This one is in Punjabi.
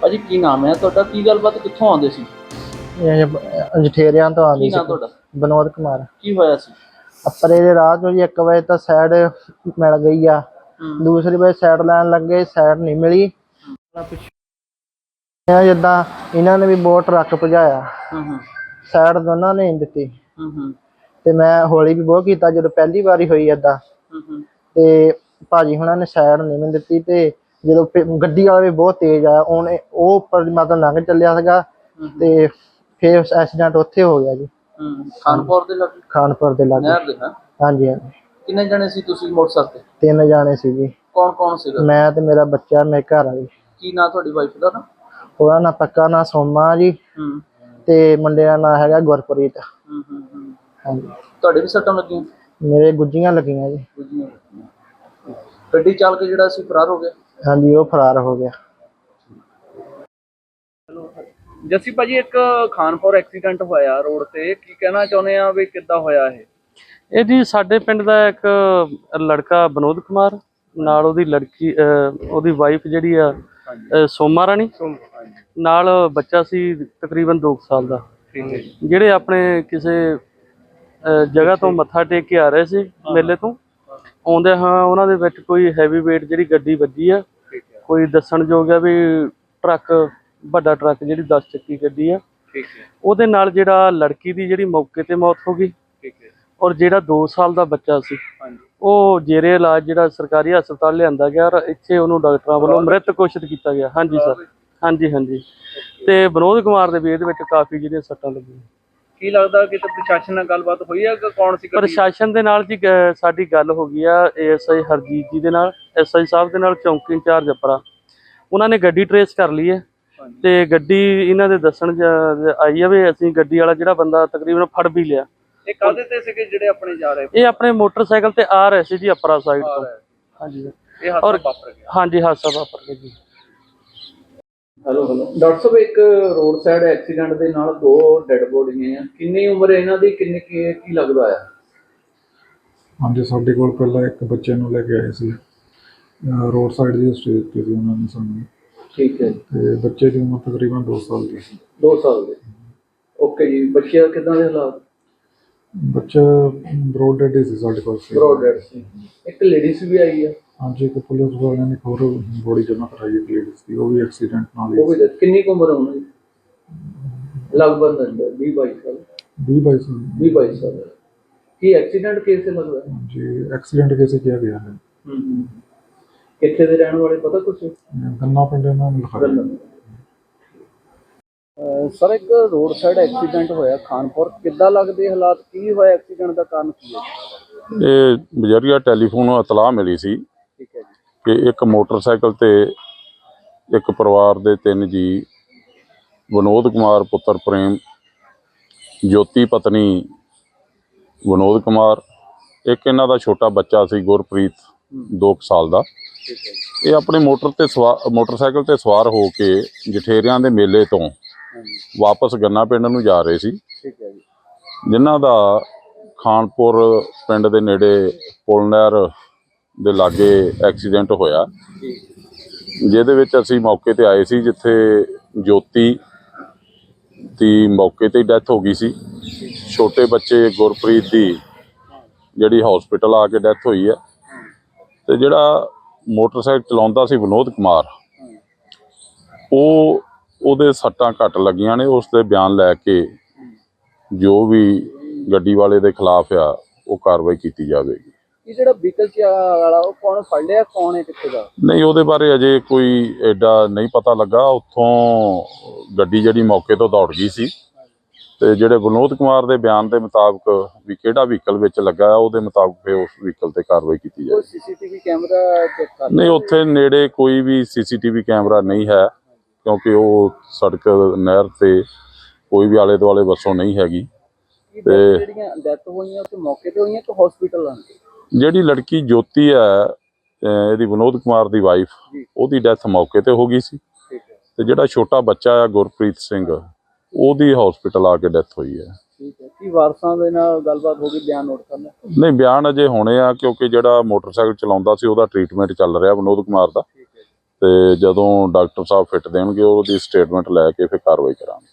ਭਾਜੀ ਕੀ ਨਾਮ ਹੈ ਤੁਹਾਡਾ? ਕੀ ਗੱਲਬਾਤ ਕਿੱਥੋਂ ਆਉਂਦੇ ਸੀ? ਜਠੇਰਿਆਂ ਤੋਂ ਆਉਂਦੀ ਕੀ ਸੀ। ਨਾਮ ਤੁਹਾਡਾ ਕੁਮਾਰ। ਕੀ ਹੋਇਆ ਸੀ? ਅੱਪਰੇ ਦੇ ਰਾਹ ਤੋਂ ਜੀ 1 ਵਜੇ ਤਾਂ ਸਾਈਡ ਮਿਲ ਗਈ ਆ। ਦੂਸਰੀ ਵਜੇ ਸਾਈਡ ਲੈਣ ਲੱਗੇ ਸਾਈਡ ਨਹੀਂ ਮਿਲੀ। ਇਹ ਜਿੱਦਾਂ ਇਹਨਾਂ ਨੇ ਵੀ ਬਹੁਤ ਟਰੱਕ ਭਜਾਇਆ। ਹੂੰ ਹੂੰ। ਸਾਈਡ ਦੋਨਾਂ ਨੇ ਨਹੀਂ ਦਿੱਤੀ। ਹੂੰ ਹੂੰ। ਤੇ ਮੈਂ ਹੌਲੀ ਵੀ ਬਹੁਤ ਕੀਤਾ ਜਦੋਂ ਪਹਿਲੀ ਵਾਰੀ ਹੋਈ ਏਦਾਂ। ਹੂੰ ਹੂੰ। ਤੇ ਭਾਜੀ ਹੁਣਾਂ ਨੇ ਸਾਈਡ ਨਹੀਂ ਮੈਨੂੰ ਦਿੱਤੀ ਤੇ ਜਦੋਂ ਫਿਰ ਗੱਡੀ ਵਾਲਾ ਵੀ ਬਹੁਤ ਤੇਜ਼ ਆਇਆ ਉਹਨੇ ਉਹ ਉੱਪਰ ਮਤਲਬ ਲੰਘ ਚੱਲਿਆ ਸੀਗਾ ਤੇ ਫਿਰ ਐਕਸੀਡੈਂਟ ਉੱਥੇ ਹੋ ਗਿਆ ਜੀ। ਹੂੰ ਖਾਨਪੁਰ ਦੇ ਲੱਗੇ? ਖਾਨਪੁਰ ਦੇ ਲਾਗੇ। ਨਹਿਰ ਦੇ ਹਾਂ। ਹਾਂਜੀ ਹਾਂਜੀ। ਕਿੰਨੇ ਜਣੇ ਸੀ ਤੁਸੀਂ ਮੋਟਰਸਾਈਕਲ ਤੇ? ਤਿੰਨ ਜਾਣੇ ਸੀ ਜੀ। ਕੌਣ ਕੌਣ ਸੀਗਾ? ਮੈਂ ਤੇ ਮੇਰਾ ਬੱਚਾ ਮੇਰੇ ਘਰ ਵਾਲੀ। ਕੀ ਨਾਂ ਤੁਹਾਡੀ ਵਾਈਫ ਦਾ ਨਾ? ਉਹਦਾ ਨਾਂ ਪੱਕਾ ਨਾਂ ਸੋਮਾ ਜੀ। ਹੂੰ। ਤੇ ਮੁੰਡੇ ਦਾ ਨਾਂ ਹੈਗਾ ਗੁਰਪ੍ਰੀਤ। ਹੂੰ ਹੂੰ ਹੂੰ। ਹਾਂਜੀ। ਤੁਹਾਡੇ ਵੀ ਸੱਟਾਂ ਲੱਗੀਆਂ? ਮੇਰੇ ਗੁੱਜੀਆਂ ਲੱਗੀਆਂ ਜੀ। ਗੱਡੀ ਚਾਲਕ ਜਿਹੜਾ ਸੀ ਫਰਾਰ ਹੋ ਗਿਆ? ਹਾਂਜੀ ਉਹ ਫਰਾਰ ਹੋ ਗਿਆ। ਜੱਸੀ ਭਾਜੀ ਇੱਕ ਖਾਨਪੁਰ ਐਕਸੀਡੈਂਟ ਹੋਇਆ ਰੋਡ ਤੇ। ਕੀ ਕਹਿਣਾ ਚਾਹੁੰਦੇ ਆ ਵੀ ਕਿੱਦਾਂ ਹੋਇਆ ਇਹ? ਇਹ ਜੀ ਸਾਡੇ ਪਿੰਡ ਦਾ ਇੱਕ ਲੜਕਾ ਵਿਨੋਦ ਕੁਮਾਰ ਨਾਲ ਉਹਦੀ ਲੜਕੀ ਅਹ ਉਹਦੀ ਵਾਈਫ ਜਿਹੜੀ ਆ ਅਹ ਸੋਮਾ ਰਾਣੀ। ਨਾਲ ਬੱਚਾ ਸੀ ਤਕਰੀਬਨ 2 ਸਾਲ ਦਾ। ਠੀਕ ਹੈ ਜਿਹੜੇ ਆਪਣੇ ਕਿਸੇ ਅਹ ਜਗ੍ਹਾ ਤੋਂ ਮੱਥਾ ਟੇਕ ਕੇ ਆ ਰਹੇ ਸੀ ਮੇਲੇ ਤੋਂ ਆਉਂਦੇ ਹਾਂ ਉਹਨਾਂ ਦੇ ਵਿੱਚ ਕੋਈ ਹੈਵੀ weight ਜਿਹੜੀ ਗੱਡੀ ਵੱਜੀ ਆ ਠੀਕ ਹੈ। ਕੋਈ ਦੱਸਣਯੋਗ ਆ ਵੀ ਟਰੱਕ ਵੱਡਾ ਟਰੱਕ ਜਿਹੜੀ 10 ਚੱਕੀ ਗੱਡੀ ਆ। ਠੀਕ ਹੈ। ਉਹਦੇ ਨਾਲ ਜਿਹੜਾ ਲੜਕੀ ਦੀ ਜਿਹੜੀ ਮੌਕੇ ਤੇ ਮੌਤ ਹੋ ਗਈ। ਠੀਕ ਹੈ। ਔਰ ਜਿਹੜਾ 2 ਸਾਲ ਦਾ ਬੱਚਾ ਸੀ ਹਾਂਜੀ। ਉਹ ਜੇਰੇ ਇਲਾਜ ਜਿਹੜਾ ਸਰਕਾਰੀ ਹਸਪਤਾਲ ਲਿਆਂਦਾ ਗਿਆ ਔਰ ਇੱਥੇ ਉਹਨੂੰ ਡਾਕਟਰਾਂ ਵੱਲੋਂ ਮ੍ਰਿਤ ਘੋਸ਼ਿਤ ਕੀਤਾ ਗਿਆ। ਹਾਂਜੀ ਸਰ। ਹਾਂਜੀ ਹਾਂਜੀ। ਤੇ ਵਿਨੋਦ ਕੁਮਾਰ ਦੇ ਵੀ ਇਹਦੇ ਵਿੱਚ ਕਾਫੀ ਜਿਹੜੀਆਂ ਸੱਟਾਂ ਲੱਗੀਆਂ। ਕੀ ਲੱਗਦਾ ਕਿ ਤੇ ਪ੍ਰਸ਼ਾਸਨ ਨਾਲ ਗੱਲਬਾਤ ਹੋਈ ਹੈ ਕਿ ਕੌਣ ਸੀ ਗੱਡੀ ਪ੍ਰਸ਼ਾਸਨ ਦੇ ਨਾਲ ਜੀ ਗ- ਸਾਡੀ ਗੱਲ ਹੋ ਗਈ ਆ ਏਐਸਆਈ ਹਰਜੀਤ ਜੀ ਦੇ ਨਾਲ ਐਸਆਈ ਸਾਹਿਬ ਦੇ ਨਾਲ ਚੌਂਕੀ ਇੰਚਾਰਜ ਅਪਰਾ। ਉਹਨਾਂ ਨੇ ਗੱਡੀ ਟਰੇਸ ਕਰ ਲਈ ਹੈ ਹਾਂਜੀ। ਤੇ ਗੱਡੀ ਇਹਨਾਂ ਦੇ ਦੱਸਣ ਚ ਆਈ ਆ ਵੀ ਅਸੀਂ ਗੱਡੀ ਵਾਲਾ ਜਿਹੜਾ ਬੰਦਾ ਤਕਰੀਬਨ ਫੜ ਵੀ ਲਿਆ। ਇਹ ਕਾਹਦੇ ਤੇ ਸੀਗੇ ਜਿਹੜੇ ਆਪਣੇ ਜਾ ਰਹੇ ਇਹ ਆਪਣੇ ਮੋਟਰਸਾਈਕਲ ਤੇ ਆ ਰਹੇ ਸੀ ਜੀ ਅਪਰਾ ਸਾਈਡ ਤੋਂ? ਹਾਂਜੀ। ਇਹ ਹਾਦਸਾ ਔਰ- ਵਾਪਰ ਗਿਆ। ਹਾਂਜੀ ਹਾਦਸਾ ਵਾਪਰ ਗਿਆ ਜੀ। ਹੈਲੋ ਹੈਲੋ ਡਾਕਟਰ ਸਾਹਿਬ ਇੱਕ ਰੋਡ ਸਾਈਡ ਐਕਸੀਡੈਂਟ ਦੇ ਨਾਲ ਦੋ ਡੈੱਡ ਬੋਡੀਆਂ ਆ ਕਿੰਨੀ ਉਮਰ ਹੈ ਇਹਨਾਂ ਦੀ? ਕਿੰਨੇ ਕੀ ਕੀ ਲੱਗਦਾ ਆ ਹਾਂਜੀ ਸਾਡੇ ਕੋਲ ਪਹਿਲਾਂ ਇੱਕ ਬੱਚੇ ਨੂੰ ਲੈ ਕੇ ਆਏ ਸੀ। ਰੋਡ ਸਾਈਡ ਦੀ ਸਟੇਜ ਤੇ ਸੀ ਉਹਨਾਂ ਨੇ ਸਾਨੂੰ। ਠੀਕ ਹੈ। ਤੇ ਬੱਚੇ ਦੀ ਉਮਰ ਤਕਰੀਬਨ 2 ਸਾਲ ਦੀ ਸੀ। 2 ਸਾਲ ਦੇ। ਓਕੇ ਜੀ ਬੱਚੇ ਕਿਦਾਂ ਦੇ ਹਾਲਾਤ? ਬੱਚਾ ਬਰੋਡ ਡੈਡ ਸੀ ਸਾਡੇ ਕੋਲ। ਸੀ ਬਰੋਡ ਡੈਡ ਸੀ। ਇੱਕ ਲੇਡੀਜ਼ ਵੀ ਆਈ ਆ। ਹਾਂਜੀ ਇੱਕ ਪੁਲਿਸ ਵਾਲਿਆਂ ਨੇ ਇੱਕ ਹੋਰ ਬੋਡੀ ਜਮ੍ਹਾਂ ਕਰਾਈ ਇੱਕ ਲੇਡੀਜ਼ ਦੀ ਉਹ ਵੀ ਐਕਸੀਡੈਂਟ ਨਾਲ ਉਹ ਹੀ ਵੀ ਦੱਸ- ਕਿੰਨੀ ਕੁ ਉਮਰ ਹੋਣੀ ਲਗਭਗ ਅੰਦਰ 20 22 ਸਾਲ। 20 22 ਸਾਲ। 20 22 ਸਾਲ। ਕੀ ਐਕਸੀਡੈਂਟ ਕੇਸ ਲੱਗਦਾ ਹਾਂਜੀ ਐਕਸੀਡੈਂਟ ਕਿਸੇ ਕਿਹਾ ਗਿਆ ਹੈ। ਹੂੰ ਹੂੰ ਕਿੱਥੇ ਦੇ ਰਹਿਣ ਵਾਲੇ ਪਤਾ ਕੁਛ? ਗੰਨਾ ਪਿੰਡ ਇਹਨਾਂ ਨੂੰ ਲਿਖਾਇਆ। ਸਰ ਇੱਕ ਰੋਡ ਸਾਈਡ ਐਕਸੀਡੈਂਟ ਹੋਇਆ ਖਾਨਪੁਰ। ਕਿੱਦਾਂ ਲੱਗਦੇ ਹਾਲਾਤ? ਕੀ ਹੋਇਆ ਐਕਸੀਡੈਂਟ ਦਾ ਕਾਰਨ ਕੀ ਹੈ? ਇਹ ਬਜਰੀਆ ਟੈਲੀਫੋਨ ਇਤਲਾਹ ਮਿਲੀ ਸੀ ਜੀ ਕਿ ਇੱਕ ਮੋਟਰਸਾਈਕਲ ਤੇ ਇੱਕ ਪਰਿਵਾਰ ਦੇ ਤਿੰਨ ਜੀ, ਵਿਨੋਦ ਕੁਮਾਰ ਪੁੱਤਰ ਪ੍ਰੇਮ, ਜੋਤੀ ਪਤਨੀ ਵਿਨੋਦ ਕੁਮਾਰ, ਇੱਕ ਇਹਨਾਂ ਦਾ ਛੋਟਾ ਬੱਚਾ ਸੀ ਗੁਰਪ੍ਰੀਤ 2 ਸਾਲ ਦਾ। ਇਹ ਆਪਣੇ ਮੋਟਰ ਤੇ ਸਵਾ- ਮੋਟਰਸਾਈਕਲ ਤੇ ਸਵਾਰ ਹੋ ਕੇ ਜਠੇਰਿਆਂ ਦੇ ਮੇਲੇ ਤੋਂ ਵਾਪਸ ਗੰਨਾ ਪਿੰਡ ਨੂੰ ਜਾ ਰਹੇ ਸੀ। ਠੀਕ ਹੈ ਜੀ ਜਿਨ੍ਹਾਂ ਦਾ ਖਾਨਪੁਰ ਪਿੰਡ ਦੇ ਨੇੜੇ ਪੁਲ ਦੇ ਲਾਗੇ ਐਕਸੀਡੈਂਟ ਹੋਇਆ। ਜਿਹਦੇ ਵਿੱਚ ਅਸੀਂ ਮੌਕੇ ਤੇ ਆਏ ਸੀ, ਜਿੱਥੇ ਜੋਤੀ ਦੀ ਮੌਕੇ ਤੇ ਡੈਥ ਹੋ ਗਈ ਸੀ। ਛੋਟੇ ਬੱਚੇ ਗੁਰਪ੍ਰੀਤ ਦੀ ਜਿਹੜੀ ਹਸਪੀਟਲ ਆ ਕੇ ਡੈਥ ਹੋਈ ਹੈ। ਤੇ ਜਿਹੜਾ ਮੋਟਰਸਾਈਕਲ ਚਲਾਉਂਦਾ ਸੀ ਵਿਨੋਦ ਕੁਮਾਰ, ਉਹ ਉਹਦੇ ਸੱਟਾਂ ਘੱਟ ਲੱਗੀਆਂ ਨੇ। ਉਸ ਦੇ ਬਿਆਨ ਲੈ ਕੇ ਜੋ ਵੀ ਗੱਡੀ ਵਾਲੇ ਦੇ ਖਿਲਾਫ ਆ, ਉਹ ਕਾਰਵਾਈ ਕੀਤੀ ਜਾਵੇਗੀ। ਇਹ ਜਿਹੜਾ ਵਹੀਕਲ ਚ ਵਾਲਾ ਉਹ ਕੌਣ ਫੜ ਲਿਆ ਕੌਣ ਹੈ ਕਿੱਥੇ ਦਾ? ਨਹੀਂ ਉਹਦੇ ਬਾਰੇ ਅਜੇ ਕੋਈ ਐਡਾ ਨਹੀਂ ਪਤਾ ਲੱਗਾ। ਉੱਥੋਂ ਗੱਡੀ ਜਿਹੜੀ ਮੌਕੇ ਤੋਂ ਦੌੜ ਗਈ ਸੀ। ਤੇ ਜਿਹੜੇ ਵਿਨੋਦ ਕੁਮਾਰ ਦੇ ਬਿਆਨ ਦੇ ਮੁਤਾਬਕ ਵੀ ਕਿਹੜਾ ਵਹੀਕਲ ਵਿੱਚ ਲੱਗਾ ਆ ਉਹਦੇ ਮੁਤਾਬਕ ਫਿਰ ਉਸ ਵਹੀਕਲ ਤੇ ਕਾਰਵਾਈ ਕੀਤੀ ਕੋਈ ਜਾਏ ਸੀਸੀਟੀਵੀ ਕੈਮਰਾ ਚੈੱਕ ਕਰ ਨਹੀਂ ਉੱਥੇ ਨੇੜੇ ਕੋਈ ਵੀ ਸੀਸੀਟੀਵੀ ਕੈਮਰਾ ਨਹੀਂ ਹੈ ਕਿਉਂਕਿ ਉਹ ਸੜਕ ਨਹਿਰ ਤੇ ਕੋਈ ਵੀ ਆਲੇ ਦੁਆਲੇ ਬੱਸੋਂ ਨਹੀਂ ਹੈਗੀ। death ਜਿਹੜੀਆਂ ਡੈਥ ਹੋਈਆਂ ਉਹ ਮੌਕੇ ਤੇ ਹੋਈਆਂ ਕਿ ਹਸਪੀਟਲ ਆਂ ਜਿਹੜੀ ਲੜਕੀ ਜੋਤੀ ਹੈ ਇਹਦੀ ਵਿਨੋਦ ਕੁਮਾਰ ਦੀ ਵਾਈਫ। ਉਹਦੀ ਡੈਥ ਮੌਕੇ ਤੇ ਹੋ ਗਈ ਸੀ। ਹੈ। ਤੇ ਜਿਹੜਾ ਛੋਟਾ ਬੱਚਾ ਆ ਗੁਰਪ੍ਰੀਤ ਸਿੰਘ ਉਹਦੀ ਹਸਪੀਟਲ ਆ ਕੇ ਡੈਥ ਹੋਈ ਹੈ। ਠੀਕ ਹੈ। ਕੀ ਵਾਰਸਾਂ ਦੇ ਨਾਲ ਗੱਲਬਾਤ ਹੋ ਗਈ ਬਿਆਨ ਨੋਟ ਕਰਨਾ? ਨਹੀਂ ਬਿਆਨ ਅਜੇ ਹੋਣੇ ਆ ਕਿਉਂਕਿ ਜਿਹੜਾ ਮੋਟਰਸਾਈਕਲ ਚਲਾਉਂਦਾ ਸੀ ਉਹਦਾ ਟ੍ਰੀਟਮੈਂਟ ਚੱਲ ਰਿਹਾ ਵਿਨੋਦ ਕੁਮਾਰ ਦਾ। ਤੇ ਜਦੋਂ ਡਾਕਟਰ ਸਾਹਿਬ ਫਿੱਟ ਦੇਣਗੇ ਉਹਦੀ ਸਟੇਟਮੈਂਟ ਲੈ ਕੇ ਫਿਰ ਕਾਰਵਾਈ ਕਰਾਂਗੇ।